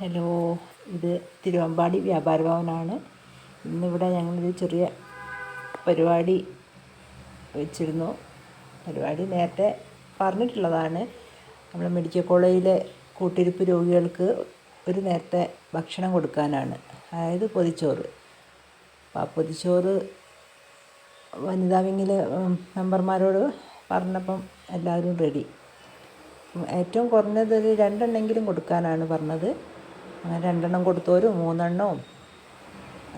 Hello ഇത് തിരുവമ്പാടി വ്യാപാര ഭവനാണ്. ഇന്നിവിടെ ഞങ്ങളൊരു ചെറിയ പരിപാടി വെച്ചിരുന്നു. പരിപാടി നേരത്തെ പറഞ്ഞിട്ടുള്ളതാണ്. നമ്മൾ മെഡിക്കൽ കോളേജിലെ കൂട്ടിരിപ്പ് രോഗികൾക്ക് ഒരു നേരത്തെ ഭക്ഷണം കൊടുക്കാനാണ്. അതായത് പൊതിച്ചോറ്. അപ്പോൾ ആ പൊതിച്ചോറ് വനിതാ വിങ്ങിലെ മെമ്പർമാരോട് പറഞ്ഞപ്പം എല്ലാവരും റെഡി. ഏറ്റവും കുറഞ്ഞത് ഒരു രണ്ടെണ്ണെങ്കിലും കൊടുക്കാനാണ് പറഞ്ഞത്. അങ്ങനെ രണ്ടെണ്ണം കൊടുത്തവരും മൂന്നെണ്ണവും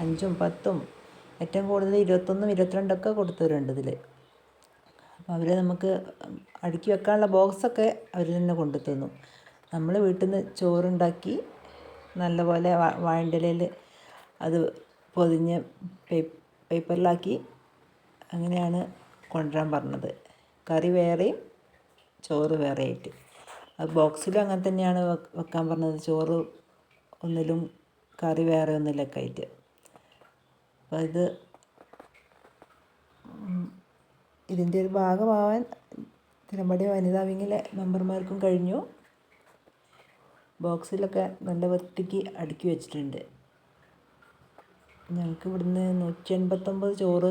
അഞ്ചും പത്തും ഏറ്റവും കൂടുതൽ ഇരുപത്തൊന്നും ഇരുപത്തിരണ്ടൊക്കെ കൊടുത്തവരുണ്ട് ഇതിൽ അപ്പോൾ അവർ നമുക്ക് അടുക്കി വെക്കാനുള്ള ബോക്സൊക്കെ അവർ തന്നെ കൊണ്ടു തന്നു. നമ്മൾ വീട്ടിൽ നിന്ന് ചോറുണ്ടാക്കി നല്ലപോലെ വാഴന്റെ ഇലയിൽ അത് പൊതിഞ്ഞ് പേപ്പറിലാക്കി അങ്ങനെയാണ് കൊണ്ടുവരാൻ പറഞ്ഞത്. കറി വേറെയും ചോറ് വേറെ ആയിട്ട് അത് ബോക്സിലും അങ്ങനെ തന്നെയാണ് വെക്കാൻ പറഞ്ഞത്. ചോറ് ഒന്നിലും കറി വേറെ ഒന്നിലൊക്കെ ആയിട്ട്. അപ്പോൾ ഇത് ഇതിന്റെ ഒരു ഭാഗമാവാൻ തിരമ്പടി വനിതാ വിങ്ങിലെ മെമ്പർമാർക്കും കഴിഞ്ഞു. ബോക്സിലൊക്കെ നല്ല വൃത്തിക്ക് അടുക്കി വെച്ചിട്ടുണ്ട്. ഞങ്ങൾക്ക് ഇവിടുന്ന് നൂറ്റി എൺപത്തൊമ്പത് ചോറ്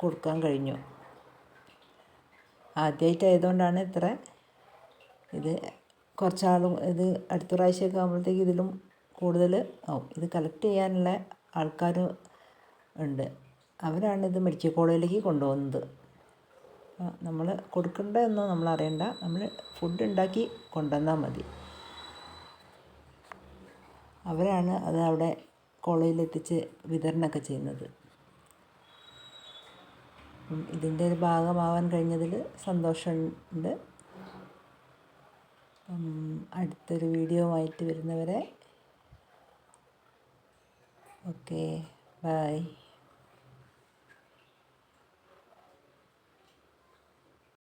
കൊടുക്കാൻ കഴിഞ്ഞു. ആദ്യമായിട്ടായതുകൊണ്ടാണ് ഇത്ര. ഇത് കുറച്ചാളും ഇത് അടുത്ത പ്രാവശ്യമൊക്കെ ആകുമ്പോഴത്തേക്ക് ഇതിലും കൂടുതൽ ആവും. ഇത് കളക്ട് ചെയ്യാനുള്ള ആൾക്കാർ ഉണ്ട്. അവരാണ് ഇത് മെഡിക്കൽ കോളേജിലേക്ക് കൊണ്ടുപോകുന്നത്. നമ്മൾ കൊടുക്കേണ്ടതെന്നോ നമ്മൾ അറിയണ്ട. നമ്മൾ ഫുഡ് ഉണ്ടാക്കി കൊണ്ടുവന്നാൽ മതി. അവരാണ് അത് അവിടെ കോളേജിലെത്തിച്ച് വിതരണമൊക്കെ ചെയ്യുന്നത്. ഇതിന്റെ ഒരു ഭാഗമാവാൻ കഴിഞ്ഞതിൽ സന്തോഷമുണ്ട്. അടുത്തൊരു വീഡിയോ ആയിട്ട് വരുന്നവരെ ഓക്കെ ബൈ